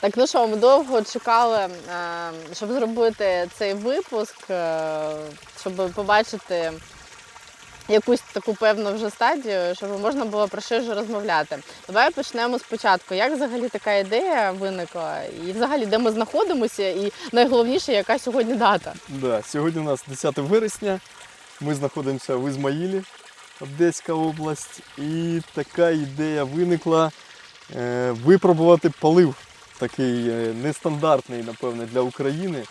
Так, ну що, ми довго чекали, е, щоб зробити цей випуск, е, щоб побачити якусь таку певну вже стадію, щоб можна було про що розмовляти. Давай почнемо спочатку. Як взагалі така ідея виникла? І взагалі, де ми знаходимося, і найголовніше, яка сьогодні дата? Да, сьогодні у нас 10 вересня. Ми знаходимося в Ізмаїлі, Одеська область. І така ідея виникла е, випробувати полив. Такий е, нестандартний, напевне, для України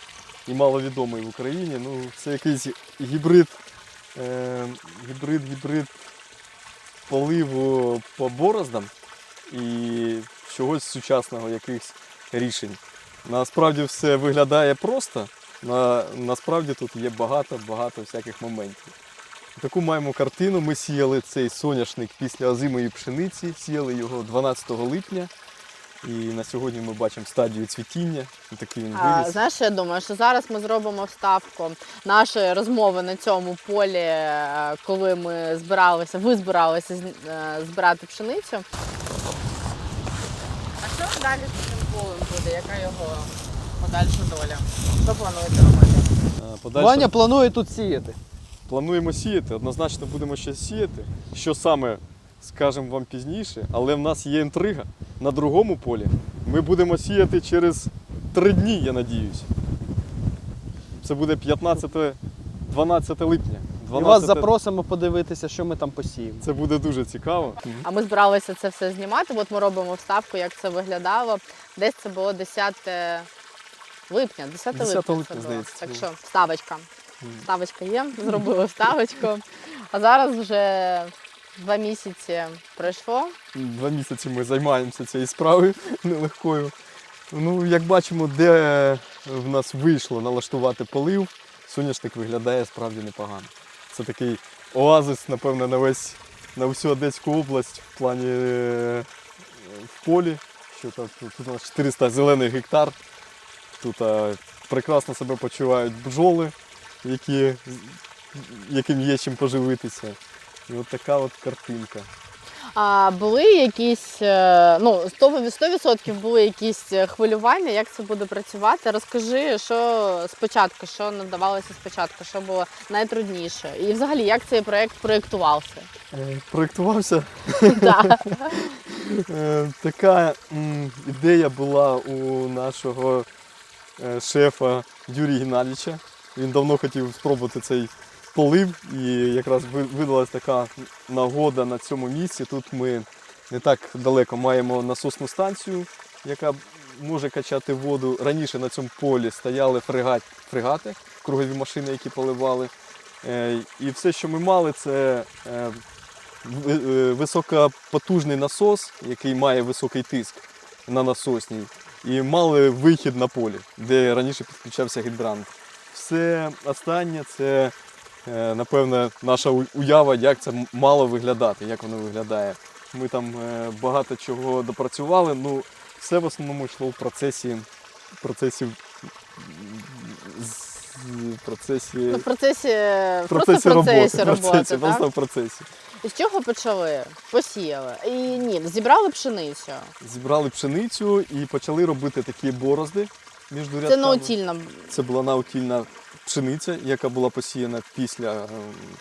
і маловідомий в Україні. Ну, це якийсь гібрид, е, гібрид, гібрид поливу по бороздам і чогось сучасного, якихось рішень. Насправді все виглядає просто, на, насправді тут є багато-багато всяких моментів. Таку маємо картину. Ми сіяли цей соняшник після озимої пшениці, сіяли його 12 липня. І на сьогодні ми бачимо стадію цвітіння. Такий він А, знаєш, я думаю, що зараз ми зробимо вставку нашої розмови на цьому полі, е, коли ми збиралися, ви збиралися е, збирати пшеницю. А що далі з цим полем буде? Яка його подальша доля? Що плануєте робити? А, Подальше Ваня планує тут сіяти. плануємо сіяти. Однозначно будемо ще сіяти. Що саме скажемо вам пізніше, але в нас є інтрига. На другому полі ми будемо сіяти через три дні, я надіюсь. Це буде 15-12 липня. І вас запросимо подивитися, що ми там посіємо. Це буде дуже цікаво. А ми збиралися це все знімати. От ми робимо вставку, як це виглядало. Десь це було 10 липня. 10 10 липня, липня, це було. здається, Так що вставочка. Вставочка є, зробили вставочку. А зараз вже два місяці пройшло. Два місяці ми займаємося цією справою нелегкою. Ну, як бачимо, де в нас вийшло налаштувати полив, соняшник виглядає справді непогано. Це такий оазис, напевно, на весь на всю Одеську область в плані е, в полі. Що там, тут, у нас 400 зелених гектар. Тут е, прекрасно себе почувають бджоли, які, яким є чим поживитися. І от така от картинка. А були якісь, е, ну, 100%, 100% були якісь е, хвилювання, як це буде працювати. Розкажи, що спочатку, що надавалося спочатку, що було найтрудніше. І взагалі, як цей проєкт проєктувався? Е, Проєктувався. Така ідея була у нашого шефа Юрія Геннадійовича. Він давно хотів спробувати цей полив, і якраз ви- видалась така нагода на цьому місці. Тут ми не так далеко маємо насосну станцію, яка може качати воду. Раніше на цьому полі стояли фрегат, фрегати, кругові машини, які поливали. Е, І все, що ми мали, це е, е, високопотужний насос, який має високий тиск на насосній, і мали вихід на полі, де раніше підключався гідрант. Все останнє це, напевне, наша уява, як це мало виглядати, як воно виглядає. Ми там е, багато чого допрацювали, ну все в основному йшло в процесі, в процесі, в процесі, Ну, в процесі, в просто процесі в процесі роботи, роботи, процесі, так? просто в процесі. І з чого почали? Посіяли. І ні, зібрали пшеницю. Зібрали пшеницю і почали робити такі борозди між рядками. Це наутільна. Це була наутільна пшениця, яка була посіяна після е,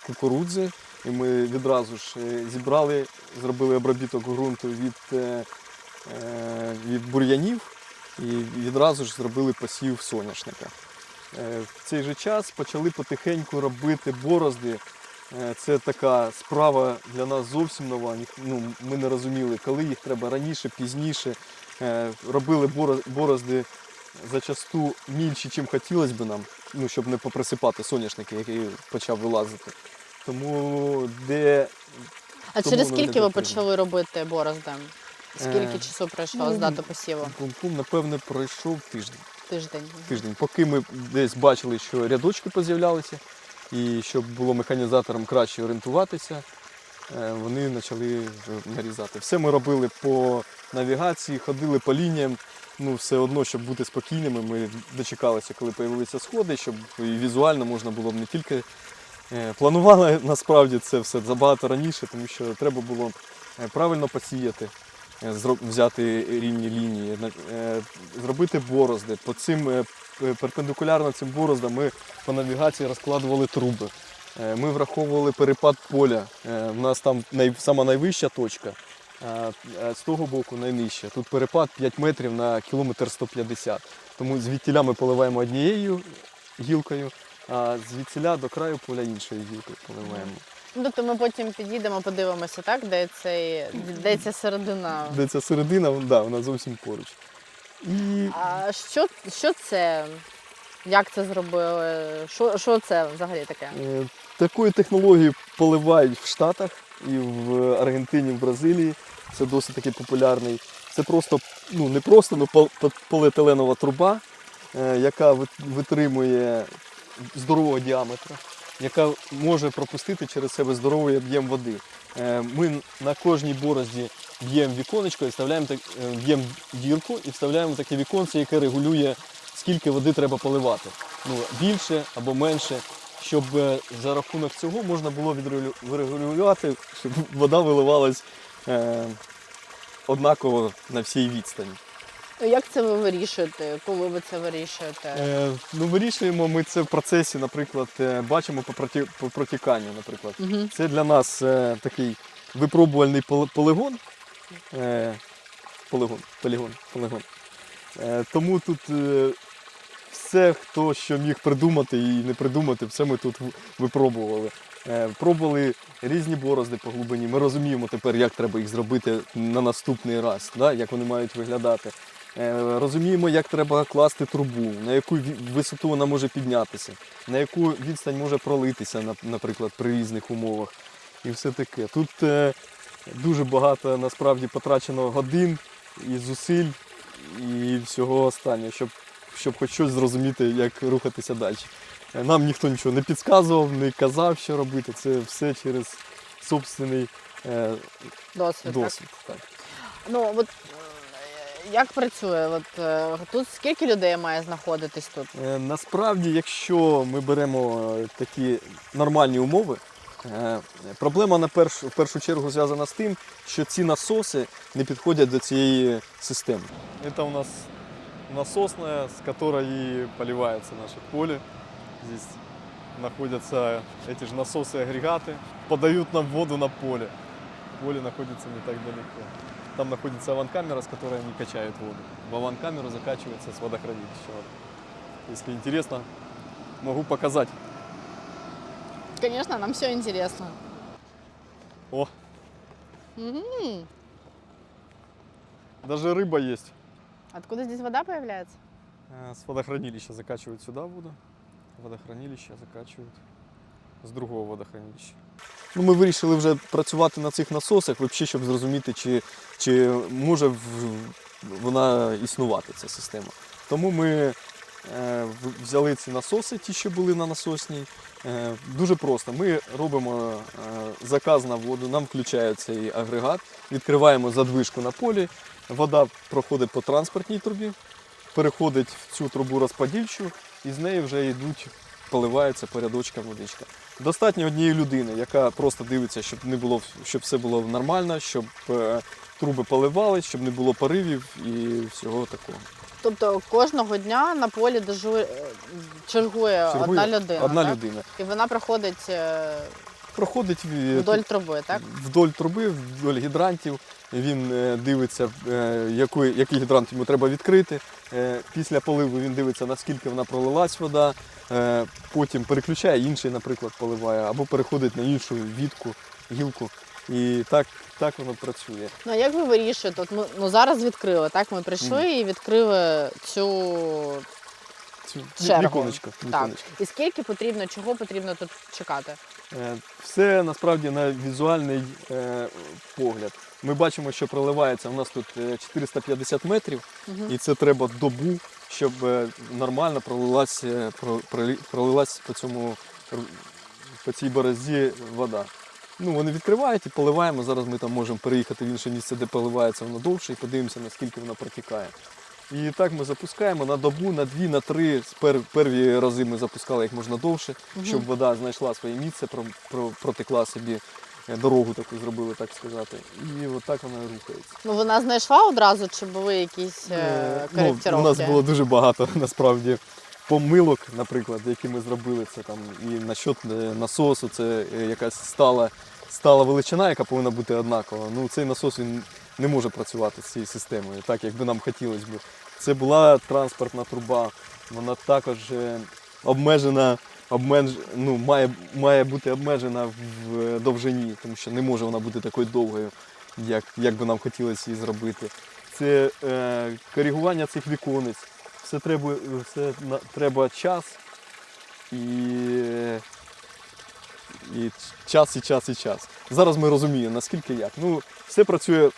кукурудзи. І ми відразу ж е, зібрали, зробили обробіток ґрунту від, е, е, від бур'янів і відразу ж зробили посів соняшника. В цей же час почали потихеньку робити борозди. Це така справа для нас зовсім нова. Ну, ми не розуміли, коли їх треба раніше, пізніше. Робили боро- борозди зачасту мільші, чим хотілося б нам, ну, щоб не поприсипати соняшник, який почав вилазити. Тому де А Тому через скільки ви почали робити борозди? Скільки Е, часу пройшло з ну, дати посіву? пум-пум, напевне, пройшов тиждень. Тиждень. тиждень. Поки ми десь бачили, що рядочки поз'являлися, і щоб було механізаторам краще орієнтуватися, е, вони почали нарізати. Все ми робили по навігації, ходили по лініям. Ну, все одно, щоб бути спокійними, ми дочекалися, коли з'явилися сходи, щоб і візуально можна було б не тільки е, планували насправді це все забагато раніше, тому що треба було е, правильно посіяти, е, взяти рівні лінії, зробити борозди. По цим перпендикулярно цим бороздам ми по навігації розкладували труби. Ми враховували перепад поля. У нас там сама найвища точка, з того боку найнижча. Тут перепад 5 метрів на кілометр 150. Тому звідтіля ми поливаємо однією гілкою, а звідсіля до краю поля іншою гілкою поливаємо. Ну, тобто ми потім підійдемо, подивимося, так, де, цей, де ця середина. Де ця середина, да, вона зовсім поруч. І А що, що це? Як це зробили? Що, що це взагалі таке? Е, Такою технологією поливають в Штатах і в Аргентині, в Бразилії. Це досить таки популярний. Це просто, ну не просто, ну пол- пол- поліетиленова труба, е, яка витримує здорового діаметра, яка може пропустити через себе здоровий об'єм води. Е, Ми на кожній борозді б'ємо віконечко і вставляємо е, б'ємо дірку і вставляємо таке віконце, яке регулює, скільки води треба поливати. Ну, більше або менше, щоб за рахунок цього можна було відрегулю- відрегулювати, щоб вода виливалась е, однаково на всій відстані. Як це ви вирішуєте? Коли ви це вирішуєте? Е, ну, вирішуємо ми це в процесі, наприклад, е, бачимо по, проти, по протіканню, наприклад. Угу. Це для нас е, такий випробувальний поле- полігон. Е, полігон, полігон, полігон. Е, тому тут е, все, хто що міг придумати і не придумати, все ми тут випробували. Е, пробували різні борозди по глибині. Ми розуміємо тепер, як треба їх зробити на наступний раз, да, як вони мають виглядати. Е, розуміємо, як треба класти трубу, на яку висоту вона може піднятися, на яку відстань може пролитися, наприклад, при різних умовах. І все таке. Тут е, дуже багато насправді потрачено годин і зусиль, і всього останнього, щоб, щоб хоч щось зрозуміти, як рухатися далі. Нам ніхто нічого не підказував, не казав, що робити. Це все через собственний е, Досвід. Так? досвід. Так. Ну от е, як працює? От е, тут скільки людей має знаходитись тут? Е, Насправді, якщо ми беремо е, такі нормальні умови, е, проблема на перш, в першу чергу зв'язана з тим, що ці насоси не підходять до цієї системи. Це у нас насосна, з якої поливається наше поле. Здесь находятся эти же насосы-агрегаты, подают нам воду на поле. Поле находится не так далеко. Там находится аванкамера, с которой они качают воду. В аванкамеру закачивается с водохранилища вода. Если интересно, могу показать. Звісно, нам все інтересно. О, Угу. даже рыба есть. Откуда здесь вода появляется? Э, С водохранилища закачивают сюда воду. Водохранилище закачивают з другого водохранилища. Ну, ми вирішили вже працювати на цих насосах, взагалі, щоб зрозуміти, чи, чи може вона існувати, ця система. Тому ми е, взяли ці насоси, ті, що були на насосній. Е, дуже просто. Ми робимо е, заказ на воду, нам включає цей агрегат, відкриваємо задвижку на полі, вода проходить по транспортній трубі, переходить в цю трубу розподільчу, і з неї вже йдуть, поливається по рядочкам водичка. Достатньо однієї людини, яка просто дивиться, щоб не було, щоб все було нормально, щоб е, труби поливали, щоб не було поривів і всього такого. Тобто кожного дня на полі дежур... е, чергує, Чергує одна людина. Одна так? людина. І вона проходить е, Проходить вдоль труби, так? вдоль труби, вдоль гідрантів. Він е, дивиться, е, який, який гідрант йому треба відкрити. Е, Після поливу він дивиться, наскільки вона пролилась вода. Е, Потім переключає інший, наприклад, поливає, або переходить на іншу вітку, гілку. І так, так воно працює. Ну а як ви вирішуєте? От ми ну зараз відкрили, так? Ми прийшли і відкрили цю Цю віконечко, так. І скільки потрібно, чого потрібно тут чекати? Е, Все насправді на візуальний е, погляд. Ми бачимо, що проливається. У нас тут е, 450 метрів, Мгм. і це треба добу, щоб е, нормально пролилась, е, пролилась по цьому по цій борозі вода. Ну, вони відкривають і поливаємо. Зараз ми там можемо переїхати в інше місце, де поливається воно довше, і подивимося, наскільки воно протікає. І так ми запускаємо на добу, на дві, на три. Пер- Перві рази ми запускали як можна довше, Мгм. щоб вода знайшла своє місце, про- про- протекла собі е, дорогу таку зробили, так сказати. І отак вона і рухається. Ну вона знайшла одразу, чи були якісь е, Е, ну, у нас було дуже багато насправді помилок, наприклад, які ми зробили. Це там і насчет насосу, це е, якась стала, стала величина, яка повинна бути однакова. Ну цей насос він не може працювати з цією системою, так як би нам хотілося б. Це була транспортна труба, вона також е, обмежена. Обмеж... Ну, має, має бути обмежена в е, довжині, тому що не може вона бути такою довгою, як, як би нам хотілося її зробити це е, коригування цих віконець. Все треба, все на, треба час і, і час, і час, і час. Зараз ми розуміємо, наскільки як. Ну, все працює,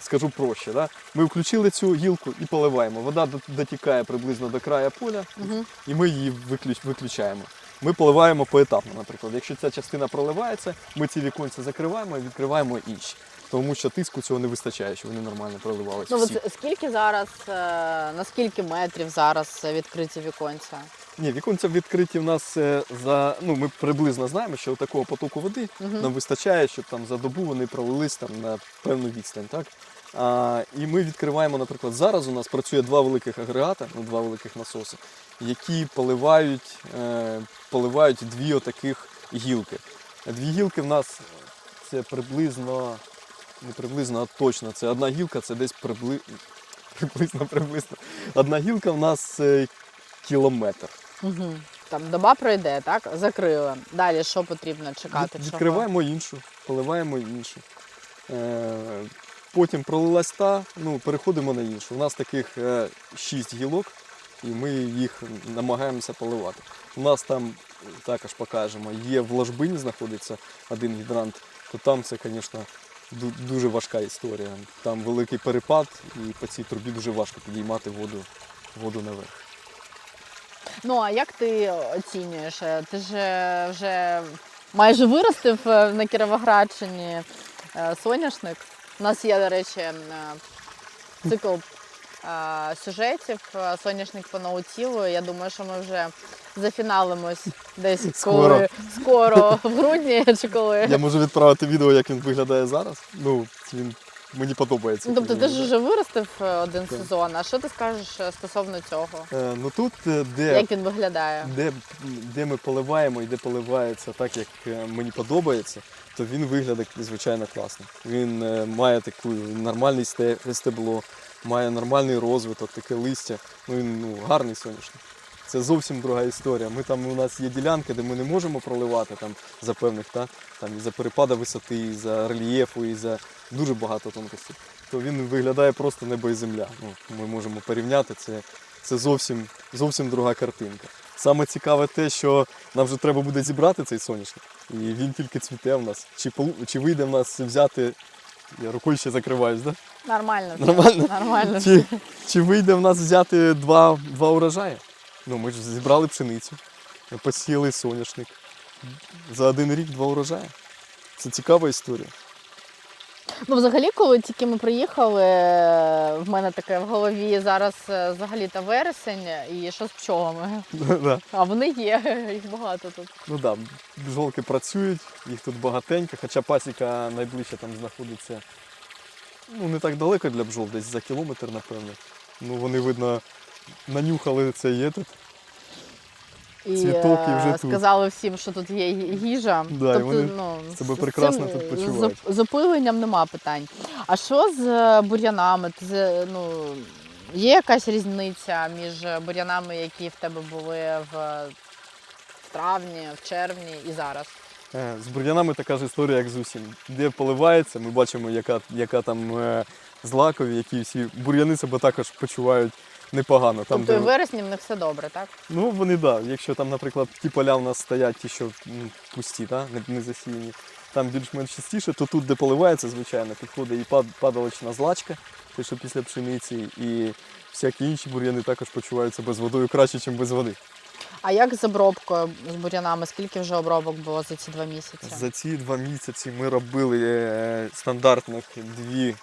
скажу проще. Да? Ми включили цю гілку і поливаємо. Вода дотікає приблизно до краю поля, угу. і ми її виключ, виключаємо. Ми поливаємо поетапно, наприклад. Якщо ця частина проливається, ми ці віконці закриваємо і відкриваємо інші. Тому що тиску цього не вистачає, щоб вони нормально проливалися. Ну от скільки зараз, е, на скільки метрів зараз е, відкриті віконця? Ні, віконця відкриті в нас е, за. Ну, ми приблизно знаємо, що такого потоку води Мгм. нам вистачає, щоб там за добу вони пролились там на певну відстань. Так? А, і ми відкриваємо, наприклад, зараз у нас працює два великих агрегата, ну, два великих насоси, які поливають, е, поливають дві отаких гілки. Дві гілки в нас це приблизно, не приблизно, а точно. Це одна гілка, це десь прибли... приблизно, приблизно. Одна гілка в нас е, кілометр. Угу. Там доба пройде, так? Закрили. Далі що потрібно чекати? Від- чого? Відкриваємо іншу, поливаємо іншу. Е, потім пролилась та, ну, переходимо на іншу. У нас таких е, шість гілок, і ми їх намагаємося поливати. У нас там також покажемо, є в ложбині знаходиться один гідрант, то там це, звісно, дуже важка історія. Там великий перепад, і по цій трубі дуже важко підіймати воду, воду наверх. Ну а як ти оцінюєш? Е, Ти ж е, вже майже виростив е, на Кіровоградщині соняшник. У нас є, до речі, цикл сюжетів соняшник по наутілу. Я думаю, що ми вже зафіналимось десь Скоро. коли скоро в грудні чи коли. Я можу відправити відео, як він виглядає зараз. Ну, він мені подобається. Ну, тобто ти ж вже виростив е, один Так. сезон. А що ти скажеш е, стосовно цього? Е, Ну тут, е, де, Як він виглядає? де, де ми поливаємо і де поливається так, як мені подобається, то він виглядає звичайно класно. Він е, має таку нормальне стебло, має нормальний розвиток, таке листя. Ну він ну, гарний соняшник. Це зовсім друга історія. Ми там у нас є ділянки, де ми не можемо проливати там за певних, та, там і за перепада висоти, і за рельєфу, і за дуже багато тонкостей. То він виглядає просто небо і земля. Ну, ми можемо порівняти це. Це зовсім, зовсім друга картинка. Саме цікаве те, що нам вже треба буде зібрати цей соняшник. І він тільки цвіте в нас. Чи, чи вийде в нас взяти. Я рукою ще закриваюсь, да? Нормально. Нормально? Нормально. Чи, чи вийде в нас взяти два, два урожаї? Ну, ми ж зібрали пшеницю, посіяли соняшник. За один рік два урожаї. Це цікава історія. Ну, взагалі, коли тільки ми приїхали, в мене таке в голові зараз е, взагалі та вересень, і що з пчолами? Да. А вони є, їх багато тут. Ну так, да, бджолки працюють, їх тут багатенько, хоча пасіка найближче там знаходиться ну, не так далеко для бджол, десь за кілометр, напевно. Ну, вони, видно, нанюхали цей етот. І Цвіток і вже е, тут. сказали всім, що тут є їжа. Да, і тобто, вони ну, себе з прекрасно цим, тут е, почувають. З, опиленням нема питань. А що з е, бур'янами? З- ну, є якась різниця між бур'янами, які в тебе були в, в травні, в червні і зараз? З бур'янами така ж історія, як з усім. Де поливається, ми бачимо, яка, яка там злакові, які всі бур'яни себе також почувають непогано. Там, тобто і в де, вересні в них все добре, так? ну, вони так. Да. Якщо там, наприклад, ті поля в нас стоять, ті, що м, пусті, да? не, не засіяні, там більш-менш частіше, то тут, де поливається, звичайно, підходить і пад, падалочна злачка, те, що після пшениці, і всякі інші бур'яни також почувають себе з водою краще, ніж без води. А як з обробкою з бур'янами? Скільки вже обробок було за ці два місяці? За ці два місяці ми робили е, стандартних дві,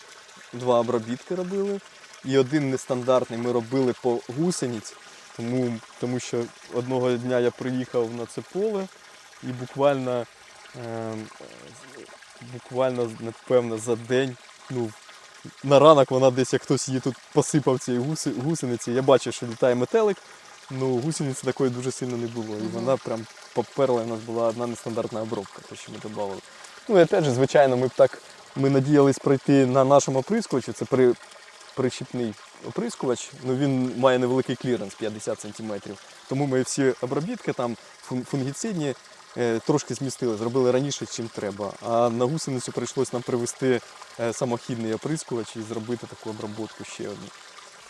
два обробітки робили. І один нестандартний ми робили по гусениць, тому, тому що одного дня я приїхав на це поле і буквально е, буквально, напевно, за день. Ну, на ранок вона десь, як хтось її тут посипав цієї гуси, гусениці. Я бачив, що літає метелик. Ну, гусениці такої дуже сильно не було. І вона прям поперла, і у нас була одна нестандартна обробка, те, що ми додавали. Ну і опять же, звичайно, ми б так ми надіялись пройти на нашому оприскувачі. Це при, прищіпний оприскувач. Ну він має невеликий кліренс 50 см. Тому ми всі обробітки там фун- фунгіцидні е, трошки змістили, зробили раніше, чим треба. А на гусеницю прийшлось нам привезти е, самохідний оприскувач і зробити таку обробку ще одну.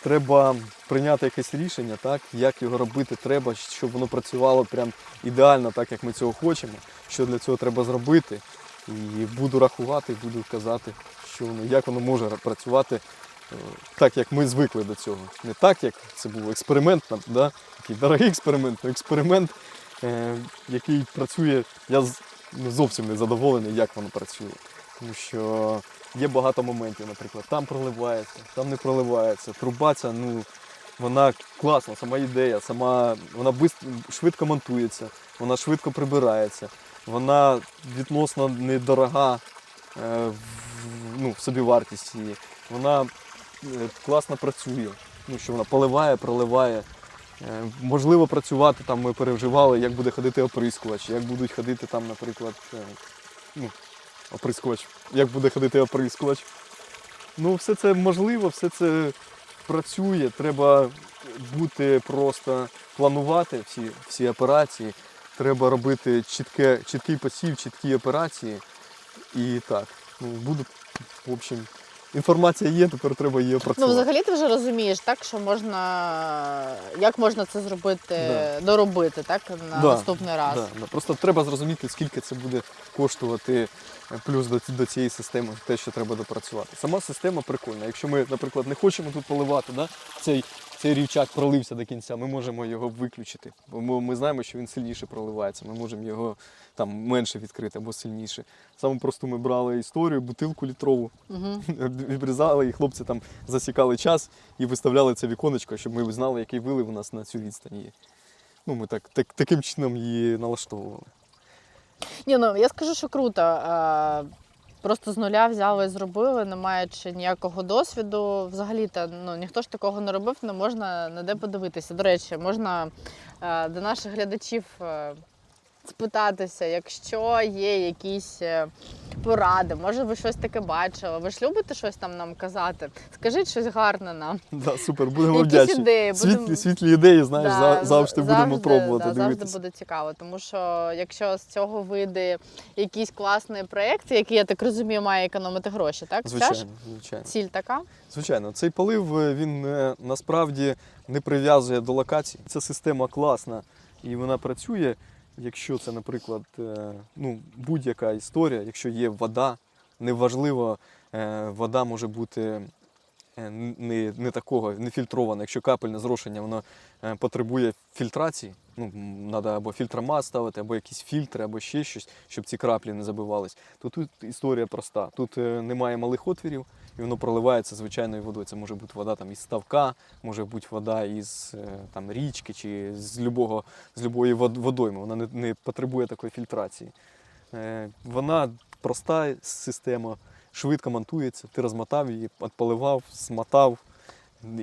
Треба прийняти якесь рішення, так, як його робити треба, щоб воно працювало прям ідеально, так як ми цього хочемо, що для цього треба зробити. І буду рахувати, буду казати, що воно, як воно може працювати так, як ми звикли до цього. Не так, як це був експеримент, да? такий дорогий експеримент, експеримент, е, який працює, я ну, зовсім не задоволений, як воно працює. Тому що є багато моментів, наприклад, там проливається, там не проливається. Труба ця, ну, вона класна, сама ідея, сама, вона швидко монтується, вона швидко прибирається, вона відносно недорога е, в, ну, в собівартість її. Вона класно працює, ну, що вона поливає, проливає. Е, Можливо, працювати там ми переживали, як буде ходити оприскувач, як будуть ходити там, наприклад, е, ну, оприскувач, як буде ходити оприскувач. Ну, все це можливо, все це працює. Треба бути просто планувати всі, всі операції. Треба робити чітке, чіткий посів, чіткі операції. І так, ну, буду, в общем, інформація є, тепер треба її Ну, взагалі ти вже розумієш, так, що можна. Як можна це зробити, Да. доробити, так, на Да, наступний раз. Да, да. Просто треба зрозуміти, скільки це буде коштувати е, плюс до, до цієї системи, те, що треба допрацювати. Сама система прикольна. Якщо ми, наприклад, не хочемо тут поливати, да, цей, цей рівчак пролився до кінця, ми можемо його виключити. Бо ми, ми знаємо, що він сильніше проливається. Ми можемо його там менше відкрити або сильніше. Саме просту ми брали історію, бутилку літрову, Угу. відрізали, і хлопці там засікали час і виставляли це віконечко, щоб ми знали, який вилив у нас на цю відстань є. Ну, ми так, так, таким чином її налаштовували. Ні, ну я скажу, що круто. А, просто з нуля взяли і зробили, не маючи ніякого досвіду. Взагалі-то ну, ніхто ж такого не робив, не можна ніде подивитися. До речі, можна е, до наших глядачів е, спитатися, якщо є якісь е, поради, може ви щось таке бачили. Ви ж любите щось там нам казати? Скажіть щось гарне нам. Да, супер, будемо Якісь вдячні. ідеї, Світлі, світлі ідеї, знаєш, Да, за- завжди будемо пробувати да, дивитися. Завжди буде цікаво, тому що якщо з цього вийде якийсь класний проєкт, який, я так розумію, має економити гроші, так? Ця ж Звичайно, звичайно. ціль така? Звичайно, цей полив е, він е, насправді не прив'язує до локації. Ця система класна і вона працює. Якщо це, наприклад, е, ну, будь-яка історія, якщо є вода, неважливо, е, вода може бути не, не такого, не фільтрована. Якщо капельне зрошення, воно е, потребує фільтрації. Ну, треба або фільтромат ставити, або якісь фільтри, або ще щось, щоб ці краплі не забивались. То тут історія проста. Тут е, немає малих отвірів, і воно проливається звичайною водою. Це може бути вода там із ставка, може бути вода із е, там, річки чи з любого, з любої водойми. Вона не, не потребує такої фільтрації. Е, Вона проста система, швидко монтується. Ти розмотав її, поливав, смотав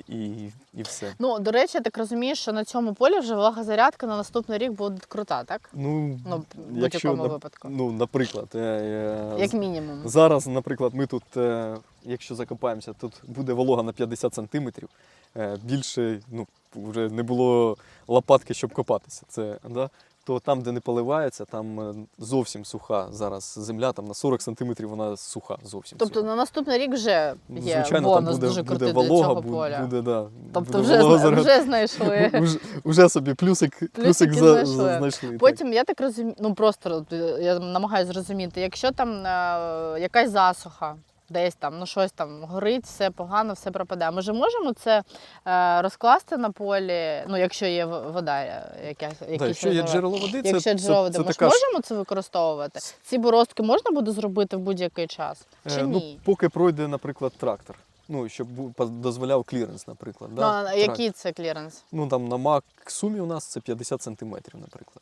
і, і все. Ну, до речі, я так розумію, що на цьому полі вже влагозарядка на наступний рік буде крута, так? Ну, Ну, в якщо, будь-якому випадку. Ну, наприклад, е, е, Як мінімум. зараз, наприклад, ми тут, е, якщо закопаємося, тут буде волога на 50 сантиметрів. Е, Більше ну, вже не було лопатки, щоб копатися. Це, да? То там, де не поливається, там е, зовсім суха зараз земля, там на 40 сантиметрів вона суха зовсім. Тобто суха. на наступний рік вже є Звичайно, бонус там буде, дуже буде волога, цього поля. буде, да, тобто буде вже, волога вже знайшли. Уже, уже собі плюсик, плюсик за, знайшли. знайшли. так. Потім я так розумію, ну просто е, я намагаюся зрозуміти, якщо там е, якась засуха, десь там, ну щось там горить, все погано, все пропадає. Ми ж можемо це е, розкласти на полі, ну якщо є вода, е, якась якісь якщо є джерело води, це, Якщо це, джерело води, це ми ж така ж можемо це використовувати? Ці боростки можна буде зробити в будь-який час? Чи Е, ні? Ну, поки пройде, наприклад, трактор. Ну, щоб бу- дозволяв кліренс, наприклад. ну, Да? а Трак- який це кліренс? Ну, там на максумі у нас це 50 сантиметрів, наприклад.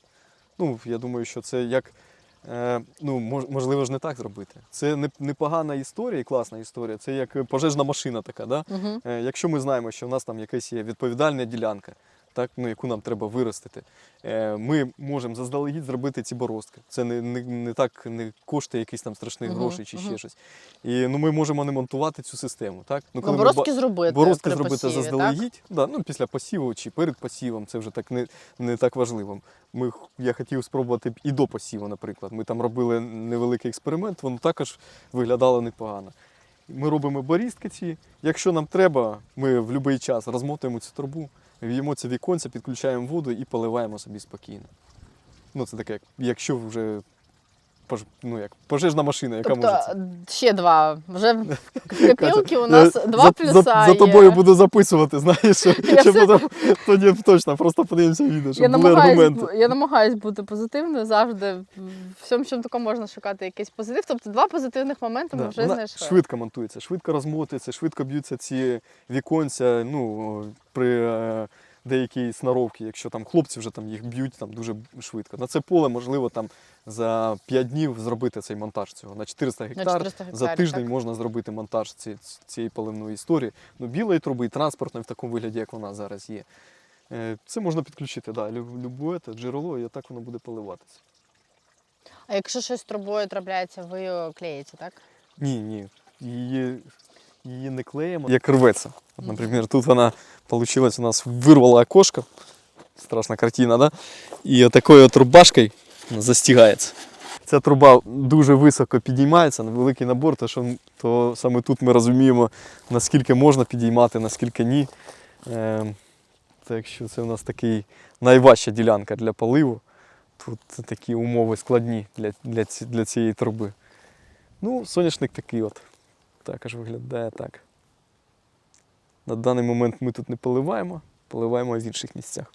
Ну, я думаю, що це як Е, ну, мож- можливо ж не так зробити. Це не- непогана історія і класна історія. Це як пожежна машина така. Да? Угу. Е, Якщо ми знаємо, що в нас там якась є відповідальна ділянка, так, ну, яку нам треба виростити, е, ми можемо заздалегідь зробити ці борозки. Це не, не, не так не коштує якісь там страшних Мгм, грошей чи мгм. ще щось. І ну, ми можемо не монтувати цю систему. Так? Ну, коли ми борозки ба- зробити. борозки при зробити посіві, так? заздалегідь, да, ну, після посіву чи перед посівом, це вже так не, не так важливо. Ми, я хотів спробувати і до посіву, наприклад. Ми там робили невеликий експеримент, воно також виглядало непогано. Ми робимо борістки ці. Якщо нам треба, ми в будь-який час розмотуємо цю трубу, в'ємо це віконце, підключаємо воду і поливаємо собі спокійно. Ну, це таке, як- якщо вже пож, ну, як, пожежна машина, яка Тобто може це. ще два. Вже в копілки у нас два за, плюса. За, за є. тобою буду записувати, знаєш, що, все- потім, тоді точно, просто подивимося відео, щоб Я були намагаюсь, аргументи. я намагаюсь бути позитивною завжди. В всьому, чому такому можна шукати якийсь позитив. Тобто два позитивних моменти ми Да, вже знайшли. швидко монтується, швидко розмотується, швидко б'ються ці віконця. Ну, при е, деякій сноровці, якщо там хлопці вже там їх б'ють там дуже швидко. На це поле можливо там за 5 днів зробити цей монтаж цього. На 400 На гектар 400 за тиждень так? можна зробити монтаж ці- цієї поливної історії. Ну, білої труби, і транспортної в такому вигляді, як вона зараз є. Е, Це можна підключити, да, любе джерело, і так воно буде поливатися. А якщо щось з трубою трапляється, ви його клеїте, так? Ні, ні. Її, її не клеїмо. Як рветься. От, наприклад, тут вона вийшла у нас вирвала окошко. Страшна картина, да? І отакою от рубашкою застігається. Ця труба дуже високо підіймається, на великий набор, то, що, то саме тут ми розуміємо, наскільки можна підіймати, наскільки ні. Е, так що це у нас такий найважча ділянка для поливу. Тут такі умови складні для, для, для цієї труби. Ну, соняшник такий от. Також виглядає так. На даний момент ми тут не поливаємо, поливаємо в інших місцях.